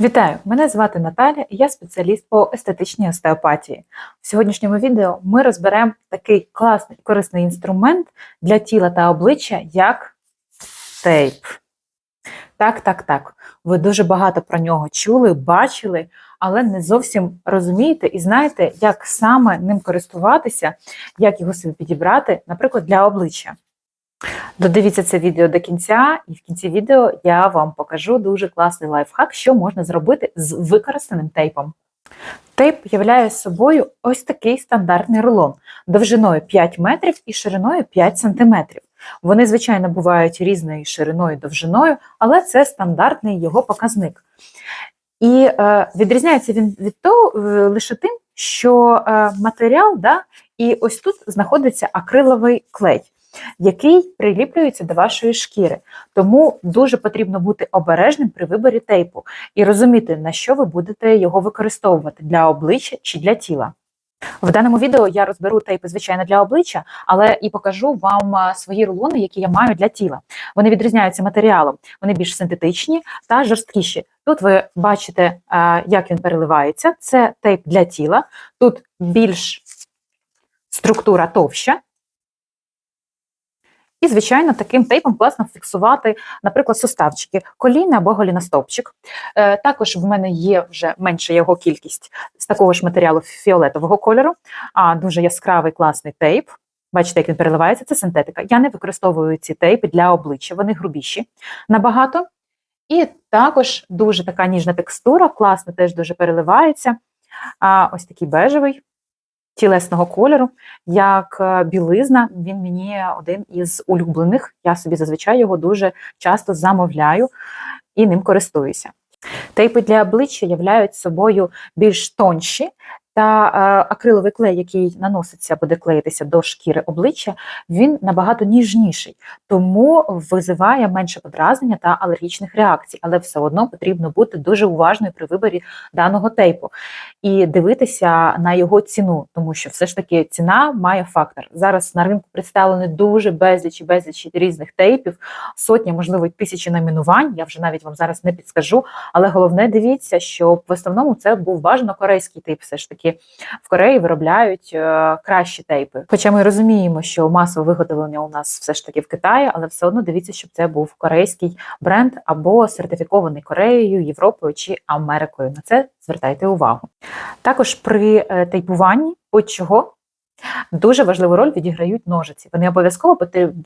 Вітаю! Мене звати Наталя, і я спеціаліст по естетичній остеопатії. В сьогоднішньому відео ми розберемо такий класний корисний інструмент для тіла та обличчя, як тейп. Так, так, так. Ви дуже багато про нього чули, бачили, але не зовсім розумієте і знаєте, як саме ним користуватися, як його собі підібрати, наприклад, для обличчя. Додивіться це відео до кінця, і в кінці відео я вам покажу дуже класний лайфхак, що можна зробити з використаним тейпом. Тейп являє собою ось такий стандартний рулон довжиною 5 метрів і шириною 5 сантиметрів. Вони, звичайно, бувають різною шириною і довжиною, але це стандартний його показник. І е, відрізняється він від того е, лише тим, що е, матеріал, да, і ось тут знаходиться акриловий клей який приліплюється до вашої шкіри. Тому дуже потрібно бути обережним при виборі тейпу і розуміти, на що ви будете його використовувати для обличчя чи для тіла. В даному відео я розберу тейпи, звичайно, для обличчя, але і покажу вам свої рулони, які я маю для тіла. Вони відрізняються матеріалом, вони більш синтетичні та жорсткіші. Тут ви бачите, як він переливається. Це тейп для тіла. Тут більш структура товща, і, звичайно, таким тейпом класно фіксувати, наприклад, суставчики, коліна або голіностопчик. Е, Також в мене є вже менша його кількість з такого ж матеріалу фіолетового кольору, а дуже яскравий класний тейп. Бачите, як він переливається, це синтетика. Я не використовую ці тейпи для обличчя, вони грубіші набагато. І також дуже така ніжна текстура, класно теж дуже переливається. А Ось такий бежевий тілесного кольору, як е, білизна. Він мені один із улюблених. Я собі зазвичай його дуже часто замовляю і ним користуюся. Тейпи для обличчя являють собою більш тонші та е, акриловий клей, який наноситься, буде клеїтися до шкіри обличчя, він набагато ніжніший, тому визиває менше подразнення та алергічних реакцій, але все одно потрібно бути дуже уважною при виборі даного тейпу і дивитися на його ціну, тому що все ж таки ціна має фактор. Зараз на ринку представлені дуже безліч і безліч різних тейпів, сотні, можливо, тисячі номінувань. Я вже навіть вам зараз не підскажу. Але головне дивіться, що в основному це був бажано корейський тейп, все ж таки таки в Кореї виробляють е, кращі тейпи. Хоча ми розуміємо, що масове виготовлення у нас все ж таки в Китаї, але все одно дивіться, щоб це був корейський бренд або сертифікований Кореєю, Європою чи Америкою. На це звертайте увагу. Також при е, тейпуванні будь-чого. Дуже важливу роль відіграють ножиці. Вони обов'язково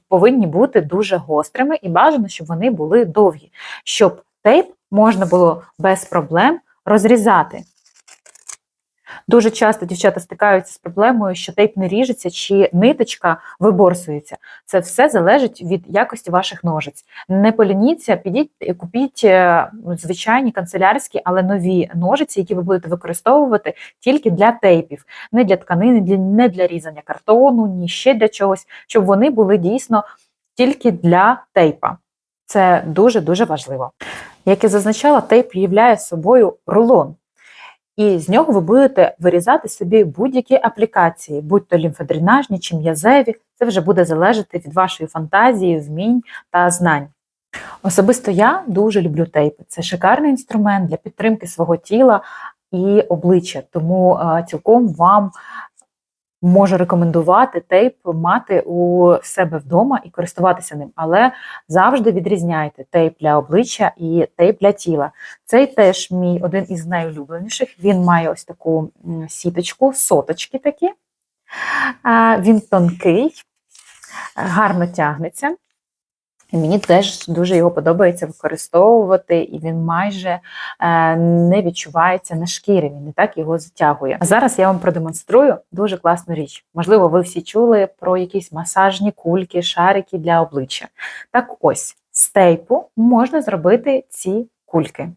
повинні бути дуже гострими і бажано, щоб вони були довгі, щоб тейп можна було без проблем розрізати. Дуже часто дівчата стикаються з проблемою, що тейп не ріжеться чи ниточка виборсується. Це все залежить від якості ваших ножиць. Не полініться, підіть, купіть е, звичайні канцелярські, але нові ножиці, які ви будете використовувати тільки для тейпів, не для тканини, не для різання картону, ні ще для чогось, щоб вони були дійсно тільки для тейпа. Це дуже дуже важливо. Як я зазначала, тейп являє собою рулон. І з нього ви будете вирізати собі будь-які аплікації, будь-то лімфодренажні чи м'язеві. Це вже буде залежати від вашої фантазії, вмінь та знань. Особисто я дуже люблю тейпи. Це шикарний інструмент для підтримки свого тіла і обличчя, тому цілком вам можу рекомендувати тейп мати у себе вдома і користуватися ним, але завжди відрізняйте тейп для обличчя і тейп для тіла. Цей теж мій один із найулюбленіших. Він має ось таку сіточку, соточки такі. Він тонкий, гарно тягнеться. Мені теж дуже його подобається використовувати, і він майже е, не відчувається на шкірі, він не так його затягує. А зараз я вам продемонструю дуже класну річ. Можливо, ви всі чули про якісь масажні кульки, шарики для обличчя. Так ось, з тейпу можна зробити ці кульки.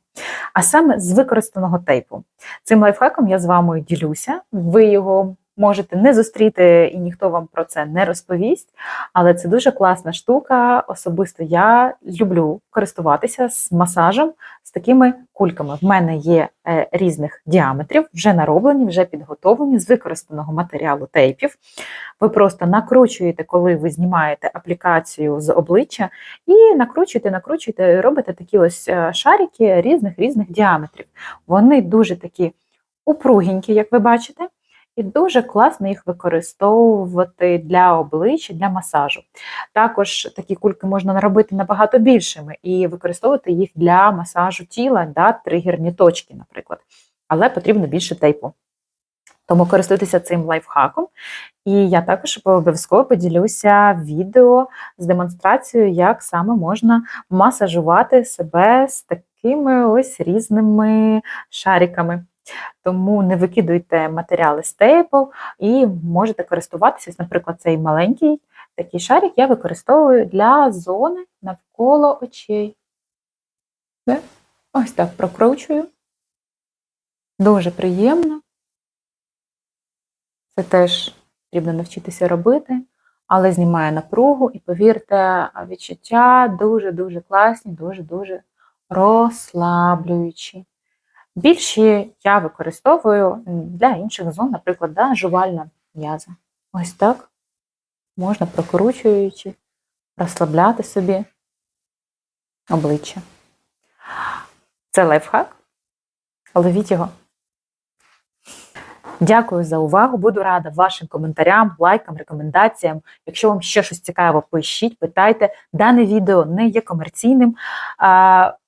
А саме з використаного тейпу. Цим лайфхаком я з вами ділюся, ви його можете не зустріти, і ніхто вам про це не розповість. Але це дуже класна штука. Особисто я люблю користуватися з масажем з такими кульками. В мене є е, різних діаметрів, вже нароблені, вже підготовлені з використаного матеріалу тейпів. Ви просто накручуєте, коли ви знімаєте аплікацію з обличчя, і накручуєте, накручуєте, і робите такі ось е, шарики різних різних діаметрів. Вони дуже такі упругенькі, як ви бачите. І дуже класно їх використовувати для обличчя, для масажу. Також такі кульки можна наробити набагато більшими і використовувати їх для масажу тіла, да, тригерні точки, наприклад. Але потрібно більше тейпу. Тому користуйтеся цим лайфхаком. І я також обов'язково поділюся відео з демонстрацією, як саме можна масажувати себе з такими ось різними шариками. Тому не викидуйте матеріали з тейпу і можете користуватися, наприклад, цей маленький такий шарик я використовую для зони навколо очей. Де? Ось так прокручую. Дуже приємно. Це теж потрібно навчитися робити, але знімає напругу, і повірте, відчуття дуже-дуже класні, дуже-дуже розслаблюючі. Більші я використовую для інших зон, наприклад, да, жувальна м'яза. Ось так можна прокручуючи, розслабляти собі обличчя. Це лайфхак. Ловіть його. Дякую за увагу. Буду рада вашим коментарям, лайкам, рекомендаціям. Якщо вам ще щось цікаве, пишіть, питайте. Дане відео не є комерційним.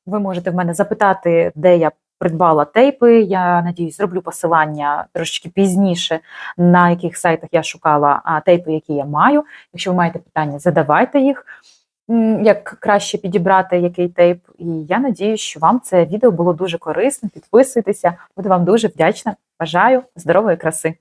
Ви можете в мене запитати, де я придбала тейпи. Я надіюсь, зроблю посилання трошки пізніше, на яких сайтах я шукала тейпи, які я маю. Якщо ви маєте питання, задавайте їх. Як краще підібрати який тейп, і я надію, що вам це відео було дуже корисним. Підписуйтеся, буду вам дуже вдячна. Бажаю здорової краси!